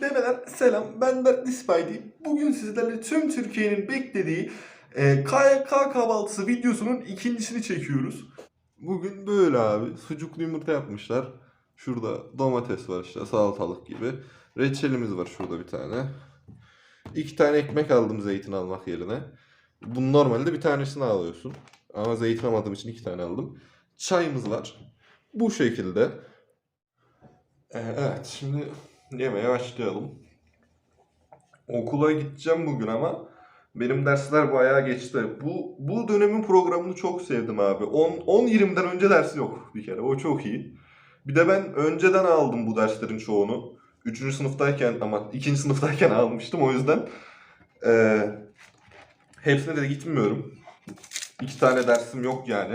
Bebeler selam ben de Dispaydi. Bugün sizlerle tüm Türkiye'nin beklediği e, KYK kahvaltısı videosunun ikincisini çekiyoruz. Bugün böyle abi. Sucuklu yumurta yapmışlar. Şurada domates var işte salatalık gibi. Reçelimiz var şurada bir tane. İki tane ekmek aldım zeytin almak yerine. Bunun normalde bir tanesini alıyorsun. Ama zeytin almadığım için iki tane aldım. Çayımız var. Bu şekilde. Ee, Evet şimdi Yemeye başlayalım. Okula gideceğim bugün ama benim dersler bayağı geçti. Bu bu dönemin programını çok sevdim abi. 10 10-20'den önce ders yok bir kere. O çok iyi. Bir de ben önceden aldım bu derslerin çoğunu. 3. sınıftayken ama 2. sınıftayken almıştım. O yüzden eee hepsine de gitmiyorum. İki tane dersim yok yani.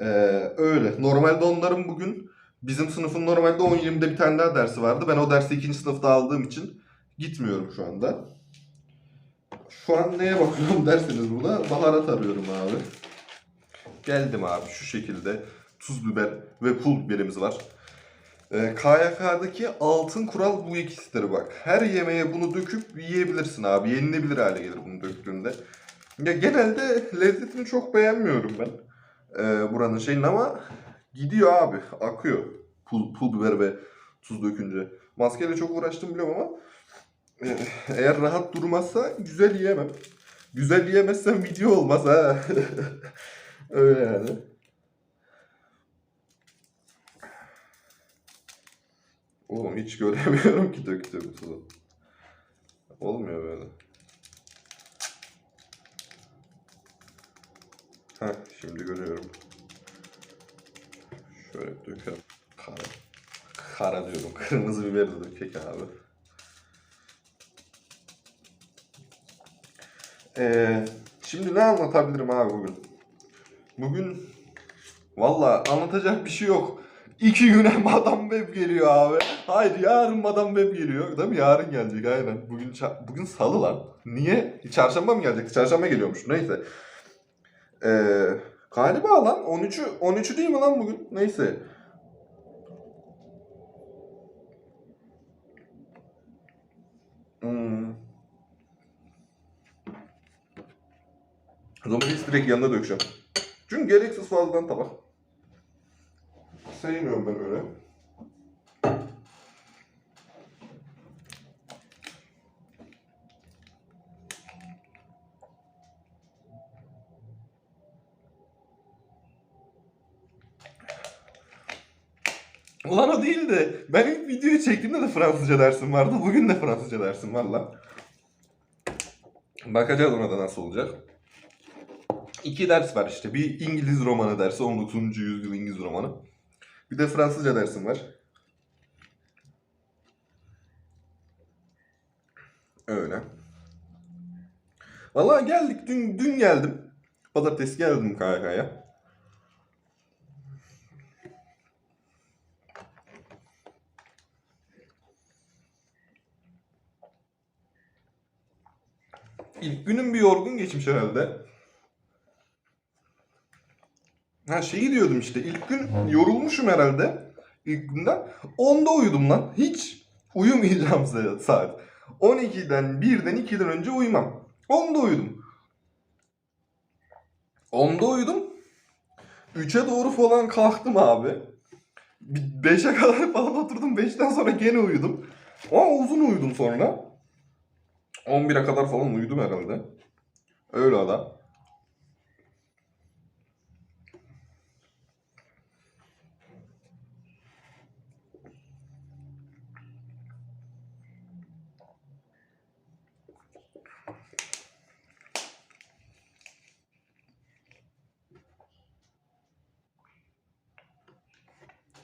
Eee, öyle. Normalde onların bugün Bizim sınıfın normalde 10-20'de bir tane daha dersi vardı. Ben o dersi ikinci sınıfta aldığım için gitmiyorum şu anda. Şu an neye bakıyorum derseniz burada baharat arıyorum abi. Geldim abi şu şekilde tuz biber ve pul biberimiz var. Ee, KYK'daki altın kural bu ikisidir bak. Her yemeğe bunu döküp yiyebilirsin abi. Yenilebilir hale gelir bunu döktüğünde. Ya genelde lezzetini çok beğenmiyorum ben. Ee, buranın şeyin ama Gidiyor abi. Akıyor. Pul, pul biber ve tuz dökünce. Maskeyle çok uğraştım biliyorum ama e, eğer rahat durmazsa güzel yiyemem. Güzel yiyemezsem video olmaz ha. Öyle yani. Oğlum hiç göremiyorum ki döktüğüm tuzu. Olmuyor böyle. Heh, şimdi görüyorum. Şöyle dökelim. Kara. Kara diyorum. Kırmızı biber de dökek abi. Ee, şimdi ne anlatabilirim abi bugün? Bugün valla anlatacak bir şey yok. İki güne Madame Web geliyor abi. Hayır yarın Madame Web geliyor. Değil mi? Yarın gelecek aynen. Bugün bugün salı lan. Niye? Çarşamba mı gelecek? Çarşamba geliyormuş. Neyse. Ee, galiba lan 13'ü 13'ü değil mi lan bugün? Neyse. Hmm. Domatesi direkt yanına dökeceğim. Çünkü gereksiz fazladan tabak. Sevmiyorum ben öyle. Ulan o değil de ben ilk videoyu çektiğimde de Fransızca dersim vardı. Bugün de Fransızca dersim var lan. Bakacağız ona da nasıl olacak. İki ders var işte. Bir İngiliz romanı dersi, 19. yüzyıl İngiliz romanı. Bir de Fransızca dersim var. Öyle. Vallahi geldik. Dün, dün geldim. Pazartesi geldim KYK'ya. İlk günüm bir yorgun geçmiş herhalde. Ha şeyi diyordum işte ilk gün yorulmuşum herhalde. İlk günden. 10'da uyudum lan. Hiç uyumayacağım sa- saat. 12'den 1'den 2'den önce uyumam. 10'da uyudum. 10'da uyudum. 3'e doğru falan kalktım abi. 5'e kadar falan oturdum. 5'ten sonra gene uyudum. Ama uzun uyudum sonra. 11'e kadar falan uyudum herhalde. Öyle adam.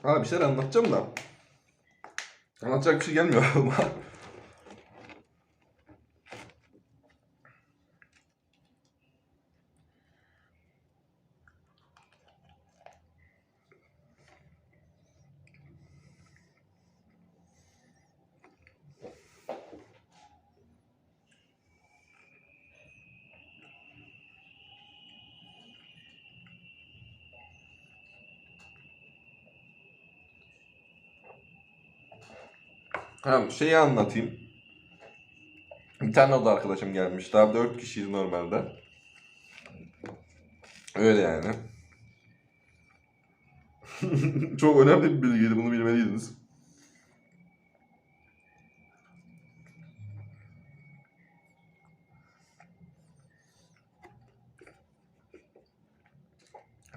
Ha bir şeyler anlatacağım da. Anlatacak bir şey gelmiyor Tamam şeyi anlatayım. Bir tane oda arkadaşım gelmiş. Daha dört kişiyiz normalde. Öyle yani. Çok önemli bir bilgiydi bunu bilmeliydiniz.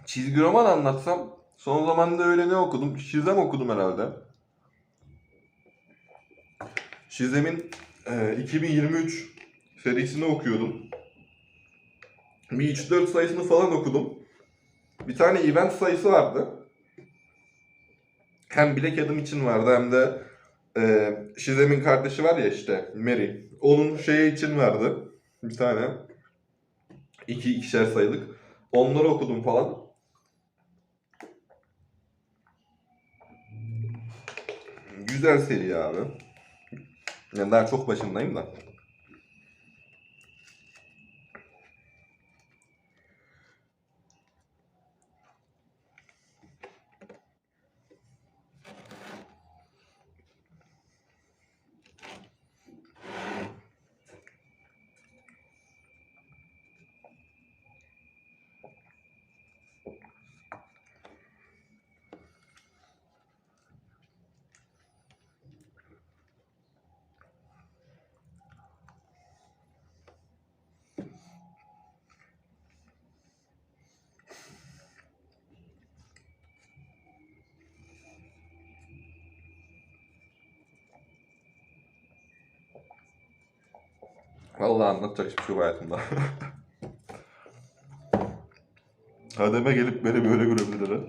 Çizgi roman anlatsam son zamanda öyle ne okudum? Şizem okudum herhalde. Şizem'in e, 2023 serisini okuyordum. Bir 3-4 sayısını falan okudum. Bir tane event sayısı vardı. Hem Black Adam için vardı hem de e, Shizem'in kardeşi var ya işte Mary. Onun şeyi için vardı. Bir tane. İki ikişer sayılık. Onları okudum falan. Güzel seri abi. Yani daha çok başındayım da. Vallahi anlatacak hiçbir şey yok hayatımda. Hademe gelip beni böyle görebilirler. ha.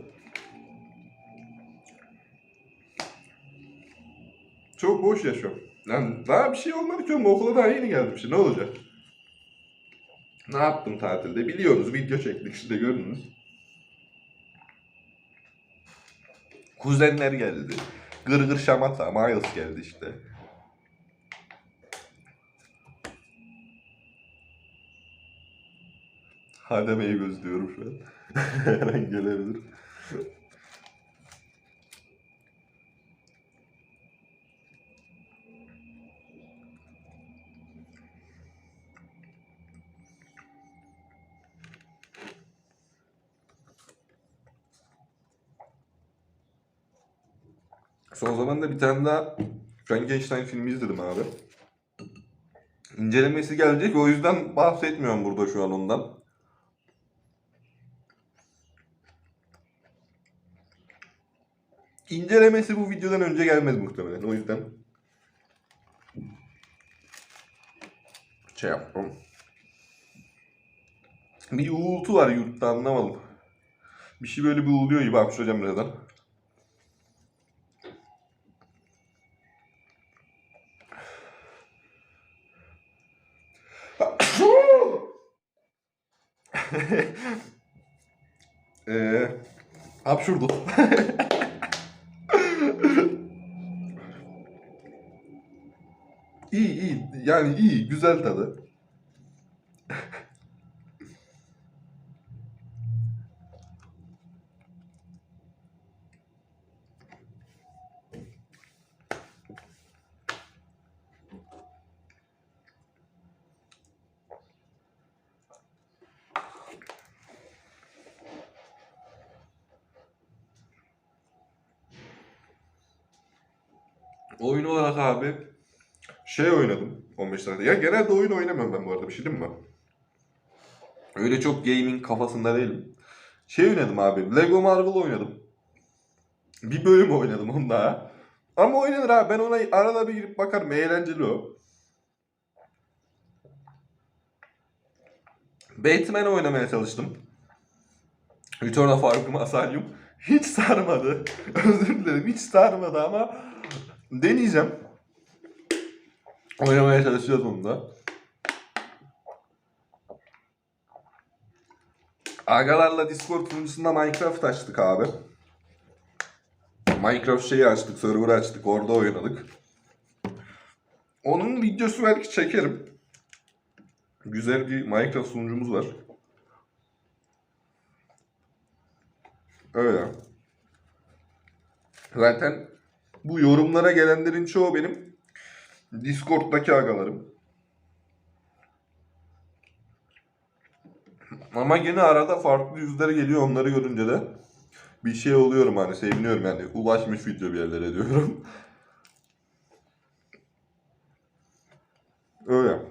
Çok boş yaşıyorum. Yani daha bir şey olmadı ki oğlum. Okula daha yeni geldim işte. Ne olacak? Ne yaptım tatilde? Biliyorsunuz video çektik işte gördünüz. Kuzenler geldi. Gırgır şamata, Miles geldi işte. Hademe'yi gözlüyorum şu an. Her an gelebilir. Son zamanda bir tane daha Frankenstein filmi izledim abi. İncelemesi gelecek o yüzden bahsetmiyorum burada şu an ondan. İncelemesi bu videodan önce gelmez muhtemelen. O yüzden şey yaptım. Bir uğultu var yurtta anlamadım. Bir şey böyle bir uğuluyor gibi hapşıracağım birazdan. Eee hapşurdum. İyi iyi yani iyi güzel tadı. Oyun olarak abi şey oynadım 15 dakika. Ya genelde oyun oynamıyorum ben bu arada bir şey değil mi? Öyle çok gaming kafasında değilim. Şey oynadım abi. Lego Marvel oynadım. Bir bölüm oynadım onda. Ama oynanır abi. Ben ona arada bir girip bakarım. Eğlenceli o. Batman oynamaya çalıştım. Return of Arkham Asylum. Hiç sarmadı. Özür dilerim. Hiç sarmadı ama deneyeceğim. Oynamaya çalışacağız onu da. Agalarla Discord sunucusunda Minecraft açtık abi. Minecraft şeyi açtık, server açtık, orada oynadık. Onun videosu belki çekerim. Güzel bir Minecraft sunucumuz var. Öyle. Zaten bu yorumlara gelenlerin çoğu benim Discord'daki agalarım. Ama yine arada farklı yüzler geliyor onları görünce de bir şey oluyorum hani seviniyorum yani ulaşmış video bir yerlere diyorum. Öyle.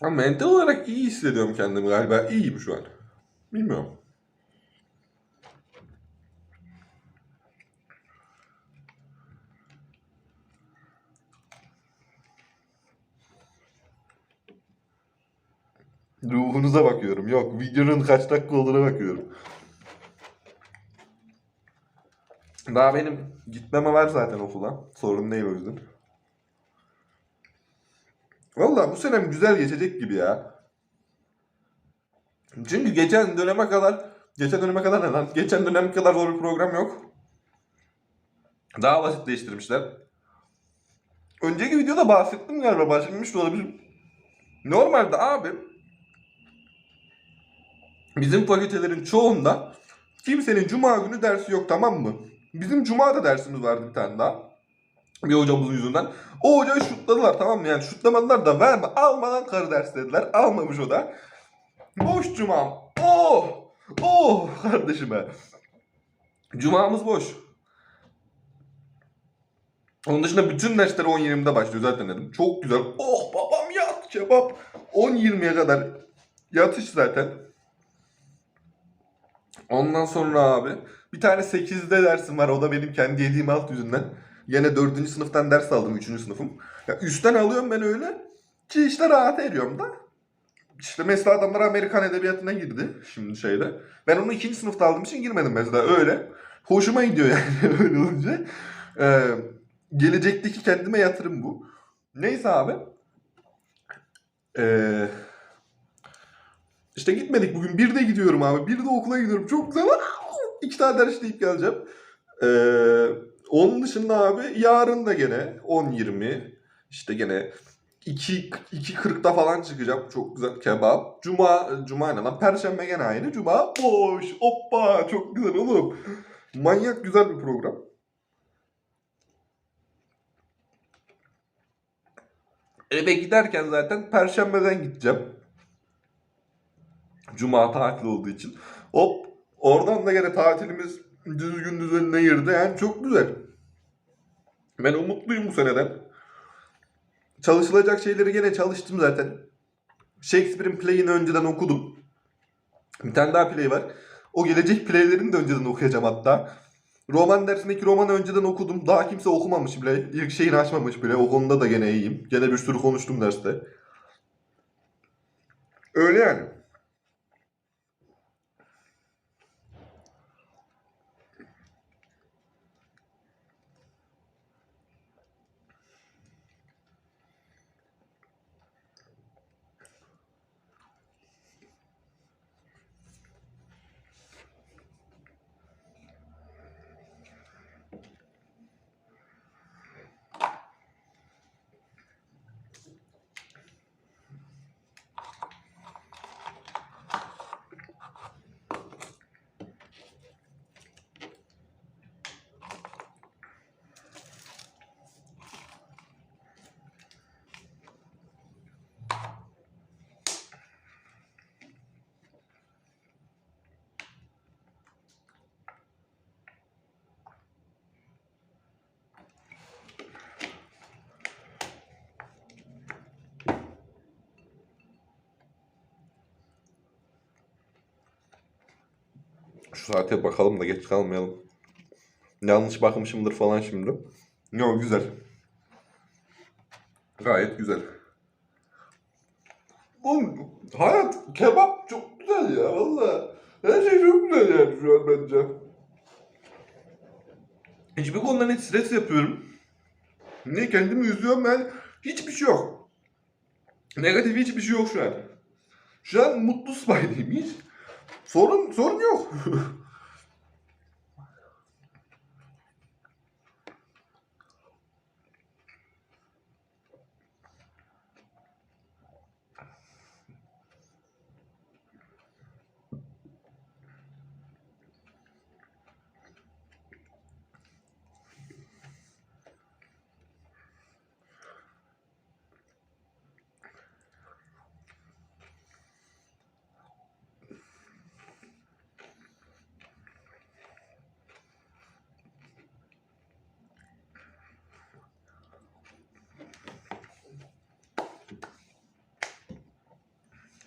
Ama mental olarak iyi hissediyorum kendimi galiba. İyiyim şu an. Bilmiyorum. Ruhunuza bakıyorum. Yok, videonun kaç dakika olduğuna bakıyorum. Daha benim gitmeme var zaten okula. Sorun değil o yüzden. Valla bu senem güzel geçecek gibi ya. Çünkü geçen döneme kadar, geçen döneme kadar ne lan? Geçen dönem kadar zor bir program yok. Daha basitleştirmişler. Önceki videoda bahsettim galiba, bahsetmiş de olabilirim. Normalde abi bizim fakültelerin çoğunda kimsenin cuma günü dersi yok tamam mı? Bizim cuma da dersimiz vardı bir tane daha. Bir hocamızın yüzünden. O hocayı şutladılar tamam mı? Yani şutlamadılar da verme. Almadan karı ders dediler. Almamış o da. Boş cumam. Oh! Oh kardeşime. Cumamız boş. Onun dışında bütün dersler 10-20'de başlıyor zaten dedim. Çok güzel. Oh babam yat kebap. 10-20'ye kadar yatış zaten. Ondan sonra abi bir tane 8'de dersim var. O da benim kendi yediğim alt yüzünden. Yine 4. sınıftan ders aldım 3. sınıfım. Ya üstten alıyorum ben öyle. Ki işte rahat ediyorum da. İşte mesela adamlar Amerikan edebiyatına girdi şimdi şeyde. Ben onu 2. sınıfta aldığım için girmedim mesela öyle. Hoşuma gidiyor yani öyle olunca. Ee, gelecekteki kendime yatırım bu. Neyse abi. Ee, işte gitmedik bugün. Bir de gidiyorum abi. Bir de okula gidiyorum. Çok güzel. İki tane ders işleyip geleceğim. Ee, onun dışında abi yarın da gene 10-20 işte gene 2 2.40'da falan çıkacağım. Çok güzel kebap. Cuma cuma ne lan? Perşembe gene aynı. Cuma boş. Hoppa çok güzel oğlum. Manyak güzel bir program. Eve giderken zaten perşembeden gideceğim. Cuma tatil olduğu için. Hop oradan da gene tatilimiz düzgün düzenine girdi. Yani çok güzel. Ben umutluyum bu seneden. Çalışılacak şeyleri gene çalıştım zaten. Shakespeare'in play'ini önceden okudum. Bir tane daha play var. O gelecek playlerini de önceden okuyacağım hatta. Roman dersindeki romanı önceden okudum. Daha kimse okumamış bile. İlk şeyini açmamış bile. O konuda da gene iyiyim. Gene bir sürü konuştum derste. Öyle yani. Şu saate bakalım da geç kalmayalım. Yanlış bakmışımdır falan şimdi. Yok güzel. Gayet güzel. Oğlum hayat kebap çok güzel ya valla. Her şey çok güzel yani şu an bence. Hiçbir konudan hiç stres yapıyorum. Ne kendimi üzüyorum ben. Hiçbir şey yok. Negatif hiçbir şey yok şu an. Şu an mutlu spydayım hiç. Sorun sorun yok.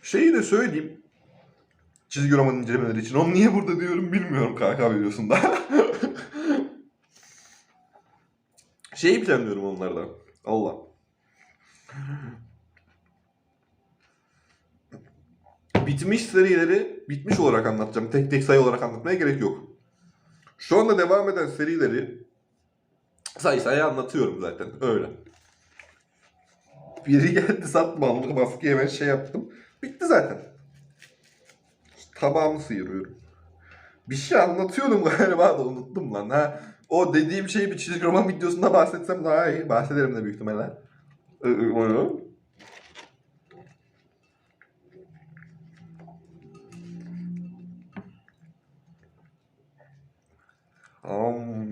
Şeyi de söyleyeyim. Çizgi roman incelemeleri için. Onu niye burada diyorum bilmiyorum KK videosunda. Şeyi planlıyorum onlardan. Allah. Bitmiş serileri bitmiş olarak anlatacağım. Tek tek sayı olarak anlatmaya gerek yok. Şu anda devam eden serileri sayı sayı anlatıyorum zaten. Öyle. Biri geldi satma aldı baskı hemen şey yaptım. Bitti zaten. Tabağımı sıyırıyorum. Bir şey anlatıyordum galiba da unuttum lan ha. O dediğim şeyi bir çizgi roman videosunda bahsetsem daha iyi. Bahsederim de büyük ihtimalle. Am.